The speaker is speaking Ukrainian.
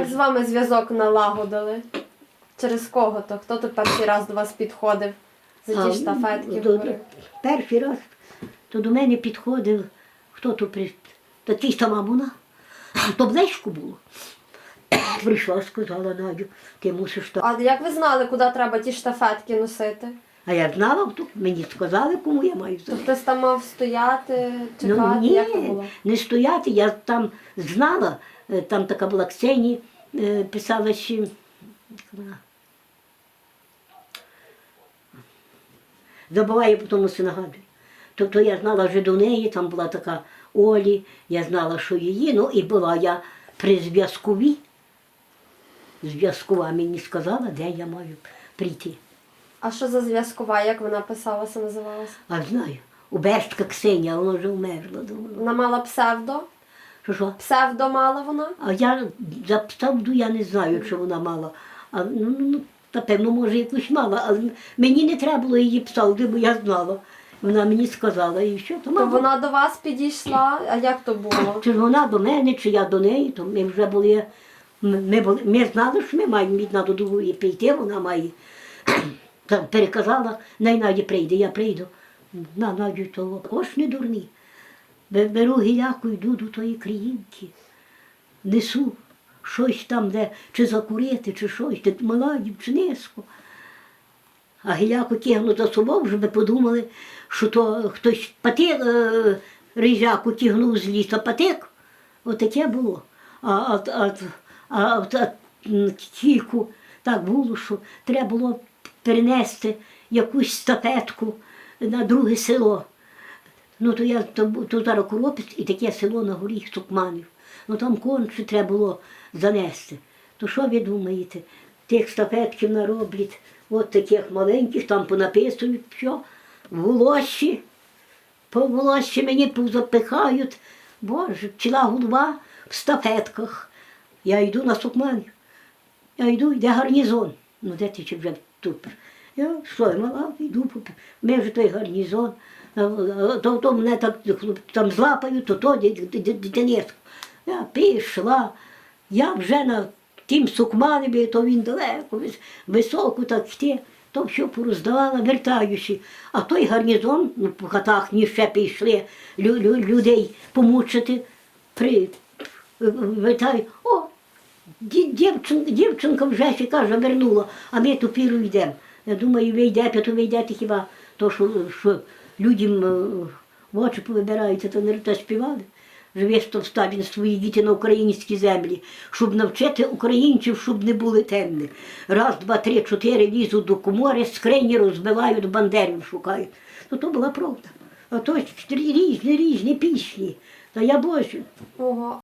Як з вами зв'язок налагодили? Через кого то? Хто то перший раз до вас підходив за ті штафетки? до- говорив? Перший раз то до мене підходив, хто то при та ті ж та мамуна, то близько було. Прийшла, сказала Надю, ти мусиш то. А як ви знали, куди треба ті штафетки носити? А я знала, то мені сказали, кому я маю То взяти. хтось там мав стояти, чекати? Ну, ні, як було? не стояти, я там знала, е, там така була Ксенія, писала ще. Забуваю, потім все нагадую. Тобто я знала вже до неї, там була така Олі, я знала, що її, ну і була я при зв'язковій. Зв'язкова мені сказала, де я маю прийти. А що за зв'язкова, як вона писалася, називалася? А знаю, Убежська Ксенія, вона вже вмерла. Вона мала псевдо? Що що? Псевдо мала вона? А я за правду я не знаю, чи вона мала. А, ну, ну, ну, та певно, може, якусь мала, але мені не треба було її псалди, бо я знала. Вона мені сказала, і що, то То вона до вас підійшла, а як то було? Чи вона до мене, чи я до неї, то ми вже були. Ми, були, ми знали, що ми маємо одна до другої прийти, вона має. Там переказала, най Наді прийде, я прийду. На Надю того. Також не дурні. Бе- Беру гіляку, йду до тої країнки. Несу щось там, де чи закурити, чи щось, де мала дівчиниску. А гіляку тягну за собою, щоб подумали, що то хтось патик, е, рижаку тягнув з ліса патик. Отаке було. А, а, а, а, а тільки так було, що треба було перенести якусь стапетку на друге село. Ну, то я то, то зараз Коропець і таке село на горі Сукманів. Ну там конче треба було занести. То що ви думаєте? Тих стафетків нароблять, от таких маленьких, там понаписують, що волосі, по волосі мені позапихають. Боже, ціла голова в стафетках. Я йду на Сукманів. Я йду, йде гарнізон. Ну, де ти чи вже тут? Я я йду, ми вже той гарнізон. А, а, То, то мене так там злапають, то то дитинетко. Я пішла, я вже на тім сукманеві, то він далеко, вис- високо так йти, то все пороздавала, вертаючи. А той гарнізон, ну, по хатах ні ще пішли лю, лю, людей помучити, при, вертаю, о, Дівчинка, дівчинка вже ще каже, вернула, а ми тупіру йдемо. Я думаю, ви йдете, то ви хіба то, що, що людям в очі повибираються, то не те співали. Живе що вставін свої діти на українські землі, щоб навчити українців, щоб не були темні. Раз, два, три, чотири лізуть до комори, скрині розбивають, бандерів шукають. Ну то була правда. А то різні, різні пісні. Та я божу. Ого.